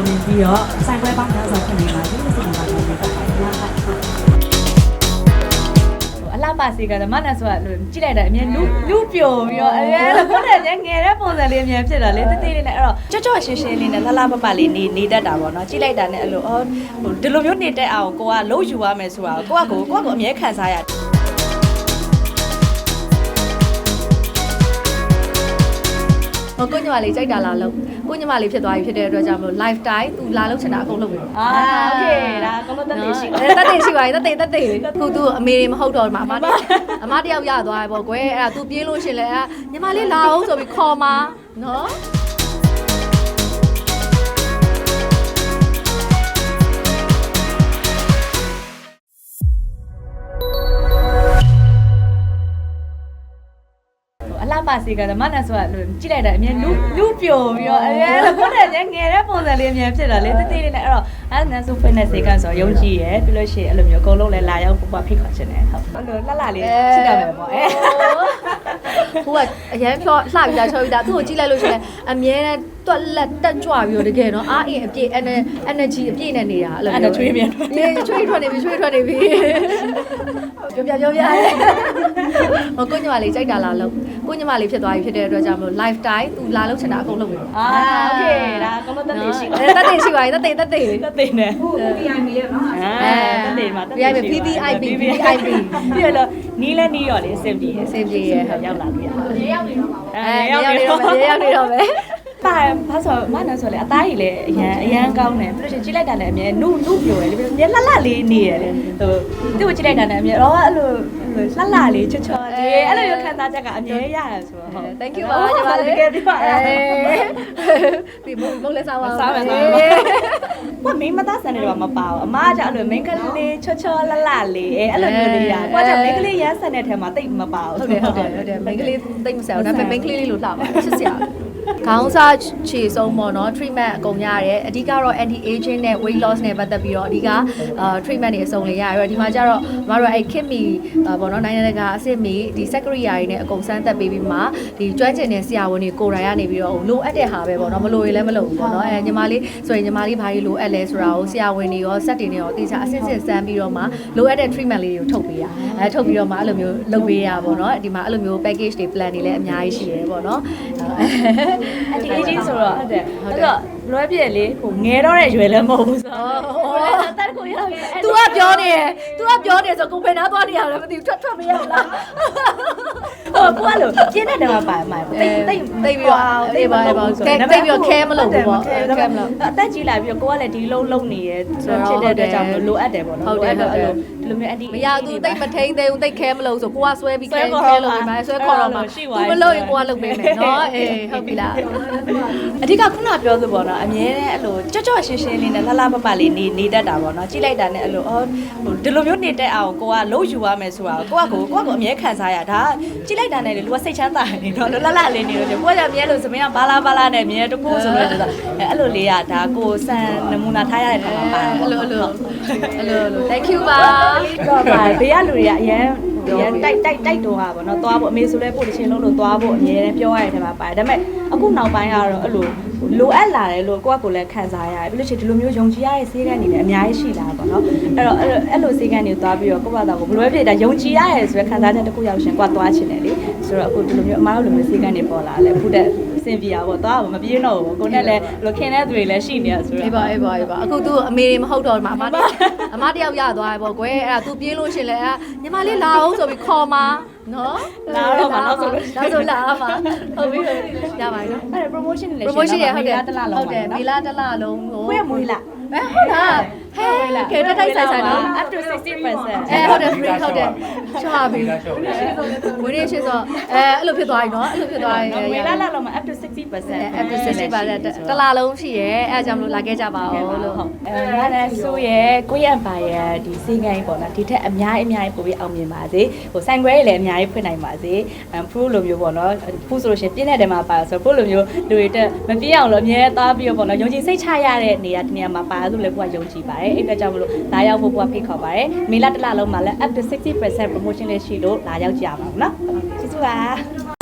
အောင်မြင်ပြီးတော့ဆိုင်ပွဲပေါင်းများစွာဖြစ်နေပါစေလို့ဆုတောင်းပါတယ်ဟုတ်ကဲ့ပါအလှပစီကတော့မနက်ဆိုတာလို့ကြည့်လိုက်တာအမြင်လူလူပြိုပြီးတော့အဲလိုဘုရားကျငယ်တဲ့ပုံစံလေးအမြင်ဖြစ်တာလေတသေးလေးနဲ့အဲ့တော့ကြော့ကြော့ရှင်းရှင်းလေးနဲ့လှလှပပလေးနေနေတတ်တာပေါ့နော်ကြည့်လိုက်တာနဲ့အဲ့လိုအော်ဟိုဒီလိုမျိုးနေတတ်အောင်ကိုကလုံးယူရမယ်ဆိုတာကိုကကိုကိုကကိုအမြဲခံစားရတယ် ဟိုကိုညမလေးကြိုက်တာလားလို့ကိုညမလေးဖြစ်သွားပြီဖြစ်တဲ့အတွက်ကြောင့်မလို့ lifestyle သူလာလို့ချင်တာအကုန်လုပ်ပြီ အာโอเคဒါကောလို့တက်နေရှိ တယ်တက်တယ်ရှိပါပြီတက်တယ်တက်တယ်ခုသူအမေတွေမဟုတ်တော့မှာအမတယောက်အမတယောက်ရသွားတယ်ပေါ့ကွယ်အဲ့ဒါသူပြေးလို့ရှင်လဲအဲ့ညမလေးလာအောင်ဆိုပြီးခေါ်มาနော် ပစီကတော့မနက်ဆိုတာလို့ကြည့်လိုက်တာအမြင်လူလူပြိုပြီးတော့အဲလိုဘုရားကျငယ်တဲ့ပုံစံလေးအမြင်ဖြစ်တာလေတသေးလေးနဲ့အဲ့တော့အဲ့နန်းစုဖိနေစေကဆိုရုံကြည့်ရယ်ပြီးလို့ရှိရင်အဲ့လိုမျိုးအကုန်လုံးလည်းလာရောက်ပူပဖိတ်ခေါ်ချင်တယ်ဟုတ်အဲ့လိုလှလှလေးချစ်တယ်မယ်ပေါ့အဲဟိုကအရန်ဖြောလှပြီးသားချောပြီးသားသူ့ကိုကြည့်လိုက်လို့ရှင်လဲအမြဲတမ်း တွက်လက်တက်ကြွပြီးတော့တကယ်နော်အားအင်အပြည့် energy အပြည့်နဲ့နေတာအဲ့လို အဲ့ဒါချွေးပြန်ထွက် လေချွေးထွက်နေပြီချွေးထွက်နေပြီပြောပြပြောပြဟိုကိုညမလေးကြိုက်တာလားလို့ကိုညမလေးဖြစ်သွားပြီဖြစ်တဲ့အတွက်ကြောင့်မလို့ lifestyle သူလာလို့ချင်တာအကုန်လုပ်ပြီ အာโอเคဒါကောလို့တက်နေရှိ တယ်တက်တယ်ရှိပါပြီတက်တယ်တက်တယ် တက်နေတယ် PIM ရဲ့နော် အာတက်နေမှာ PIB PPIB PPIB ပြီးတော့နီးလဲနီးရောလေစင်ပြေ အဆင်ပြေရဲ့ဟုတ် ရောက်လာပြီ အဲ ရောက်နေတော့ အဲရောက်နေတော့မယ်ရောက်နေတော့မယ် ပါဘာဆိုမနဆိုလေအသားကြီးလေအရန်အရန်ကောင်းတယ်ပြီးလို့ရှိရင်ကြည့်လိုက်တာလည်းအမြဲနုနုပြိုတယ်လေပြီးမြဲလှလှလေးနေရလေဟိုသူ့ကိုကြည့်လိုက်တာလည်းအမြဲတော့အဲ့လိုလှလှလေးချွတ်ချော်လေးအဲ့လိုမျိုးခံစားချက်ကအမြဲရတယ်ဆိုတော့ဟုတ် thank you ပါညီမလေးတကယ်ပြပါအဲဒီမုံမုံလေးစားပါစားမယ်စားမယ်ဘာမင်းမသားဆန်နေတော့မပါဘူးအမကကြအဲ့လိုမင်းကလေးချွတ်ချော်လှလှလေးအဲ့လိုမျိုးလေးရကိုကကြမင်းကလေးရမ်းဆန်တဲ့ထဲမှာတိတ်မပါဘူးဟုတ်တယ်ဟုတ်တယ်ဟုတ်တယ်မိန်းကလေးတိတ်မဆန်ဘူးဒါပေမဲ့မိန်းကလေးလေးလို့လှပါချစ်စရာ ခေါင်းစားခြေဆုံးပေါ့နော် treatment အကုန်ရတယ်အဓိကတော့ anti aging နဲ့ weight loss နဲ့ပတ်သက်ပြီးတော့အဓိကအာ treatment တွေအစုံလေးရရတော့ဒီမှာကျတော့မတို့အဲ့ kit me ပေါ့နော်နိုင်ငံတကာအဆင့်မီဒီ secretary တွေနဲ့အကုန်စမ်းသက်ပေးပြီးမှဒီကျွမ်းကျင်တဲ့ဆရာဝန်တွေကိုယ်တိုင်ကနေပြီးတော့လိုအပ်တဲ့ဟာပဲပေါ့နော်မလိုရင်လည်းမလိုဘူးပေါ့နော်အဲညီမလေးဆိုရင်ညီမလေးဘာကြီးလိုအပ်လဲဆိုတာကိုဆရာဝန်တွေရောစက်တွေနဲ့ရောတေချာအစစ်စစ်စမ်းပြီးတော့မှလိုအပ်တဲ့ treatment လေးတွေကိုထုတ်ပေးရအဲထုတ်ပြီးတော့မှအဲ့လိုမျိုးလုပ်ပေးရပေါ့နော်ဒီမှာအဲ့လိုမျိုး package တွေ plan တွေလည်းအများကြီးရှိတယ်ပေါ့နော်အဒီအေးကြီးဆိုတော့ဟုတ်တယ်အဲ့တော့ လွယ်ပြည့်လေဟိုငယ်တော့တဲ့ရွယ်လည်းမဟုတ်ဘူးဆိုတော့တက်ကိုရောက်ရဲ့ तू ကပြောနေတယ် तू ကပြောနေဆိုကိုဖေနာသွားနေရတယ်မသိဘူးထွက်ထွက်မရဘူးလားဟိုကိုကလို့ပြင်းတဲ့နေရာမှာပါမှာတိတ်တိတ်တိတ်ပြီးတော့တိတ်ပါပါကဲတိတ်ပြီးတော့ခဲမလို့ဘူးပေါ့ခဲမလို့အသက်ကြီးလာပြီးတော့ကိုကလည်းဒီလုံးလုံးနေရဲဆိုတော့ဖြစ်တဲ့အတွက်ကြောင့်လိုအပ်တယ်ပေါ့နော်လိုအပ်တော့အဲ့လိုဒီလိုမျိုးအဒီမရသူတိတ်မထိန်သေးဘူးတိတ်ခဲမလို့ဆိုကိုကဆွဲပြီးခဲခဲလို့ပဲဆွဲခေါ်တော့မှာသူမလို့ရင်ကိုကလုပ်ပေးမယ်နော်အေးဟုတ်ပြီလားအဓိကခုနပြောသပေါ့နော်အမြဲတမ်းအဲ့လိုကြော့ကြော့ရှင်းရှင်းလေးနဲ့လှလှပပလေးနေနေတတ်တာပေါ့နော်ကြည့်လိုက်တာနဲ့အဲ့လိုအော်ဟိုဒီလိုမျိုးနေတတ်အောင်ကိုကလုံးယူရမယ်ဆိုတာကိုကကိုကိုကကိုအမြဲခံစားရဒါကြည့်လိုက်တာနဲ့လေလူကစိတ်ချမ်းသာနေတော့လှလှလေးနေလို့လေကိုကလည်းအမြဲလို့သမီးကဘာလာဘာလာနဲ့အမြဲတကူဆိုလို့ဆိုတာအဲ့လိုလေးကဒါကိုစံနမူနာထားရတဲ့ခါမှာပါတယ်အဲ့လိုအဲ့လိုအဲ့လို thank you ပါတော့ပါဘေးကလူတွေကအရန်ရန်တိုက်တိုက်တိုက်တော့တာပေါ့နော်သွားဖို့အမေဆိုလဲပို့တစ်ချင်းလုံးလို့သွားဖို့အမြဲတမ်းပြောရတဲ့ထဲမှာပါတယ်ဒါပေမဲ့အခုနောက်ပိုင်းကတော့အဲ့လို လိုအပ်လာတယ်လို့ကိုယ့်ကိုယ်လည်းခံစားရတယ်ပြီးလို့ရှိရင်ဒီလိုမျိုးယုံကြည်ရတဲ့ဈေးကန်းတွေလည်းအများကြီးရှိလာပါတော့အဲ့တော့အဲ့လိုအဲ့လိုဈေးကန်းတွေသွားပြီးတော့ကိုယ့်ဘာသာကိုဘယ်လိုပဲဖြစ်တာယုံကြည်ရတယ်ဆိုတဲ့ခံစားချက်တစ်ခုရောက်ရှင်ကိုယ်သွားချင်တယ်လေဆိုတော့အခုဒီလိုမျိုးအမားတို့လိုမျိုးဈေးကန်းတွေပေါ်လာတယ်ဖူးတဲ့စင်ပြာပေါ့သွားမပြေးတော့ဘူးကိုနဲ့လည်းလိုခင်တဲ့သူတွေလည်းရှိနေရဆိုတော့ အေးပါအေးပါအေးပါအခု तू အမေတွေမဟုတ်တော့မှာအမတယောက်အမတယောက်ရသွားတယ်ပေါ့ကွယ်အဲ့ဒါ तू ပြေးလို့ရှင်လဲအဲ့ညီမလေးလာအောင်ဆိုပြီးခေါ်มา နော်လာတော့မှာနောက်ဆိုလို့နောက်ဆိုလာမှာဟုတ်ပြီဟုတ်ပြီရပါပြီနော်အဲ့ဒါ promotion တွေလည်း promotion ရဟုတ်တယ်တလားလုံးဟုတ်တယ်မေလာတစ်လလုံးကိုကိုယ့်ရဲ့မွေးလား အဲဟုတ်လားဟဲ့ကဲတက်တိုက်ဆိုင်ဆိုင်နော် up to 60%အဲဟုတ်တယ် free ဟုတ်တယ်ချောပါပြီဝင်းရရှိဆိုအဲအဲ့လိုဖြစ်သွားပြီနော်အဲ့လိုဖြစ်သွားပြီဝေလာလာလုံးမှာ up to 60%အဲ့ဒါ60ပါတဲ့တလားလုံးရှိရဲအဲ့ဒါကြောင့်မလို့လာခဲ့ကြပါဦးလို့ဟုတ်အဲငါလည်းဆိုရဲကိုယ့်ရဲ့ဘာရဲ့ဒီစီငိုင်းပေါ့နော်ဒီထက်အများကြီးအများကြီးပို့ပြီးအောင်မြင်ပါစေဟိုဆိုင်ခွဲတွေလည်းအများကြီးဖွင့်နိုင်ပါစေအမ် pro လိုမျိုးပေါ့နော်ဖူးဆိုလို့ရှိရင်ပြင်းတဲ့တဲမှာပါဆိုတော့ pro လိုမျိုးလူတွေတက်မပြင်းအောင်လို့အများသားပြီးတော့ပေါ့နော်ယုံကြည်စိတ်ချရတဲ့နေရာဒီနေရာမှာပါလို့လည်းကိုကယုံကြည်ပါတယ်အဲ့အတွက်ကြောင့်မလို့လာရောက်ဖို့ကိုကဖိတ်ခေါ်ပါတယ်မေလတစ်လလုံးမှာလည်း up to 60% promotion လေးရှိလို့လာရောက်ကြပါဦးနော်ကျေးဇူးပါ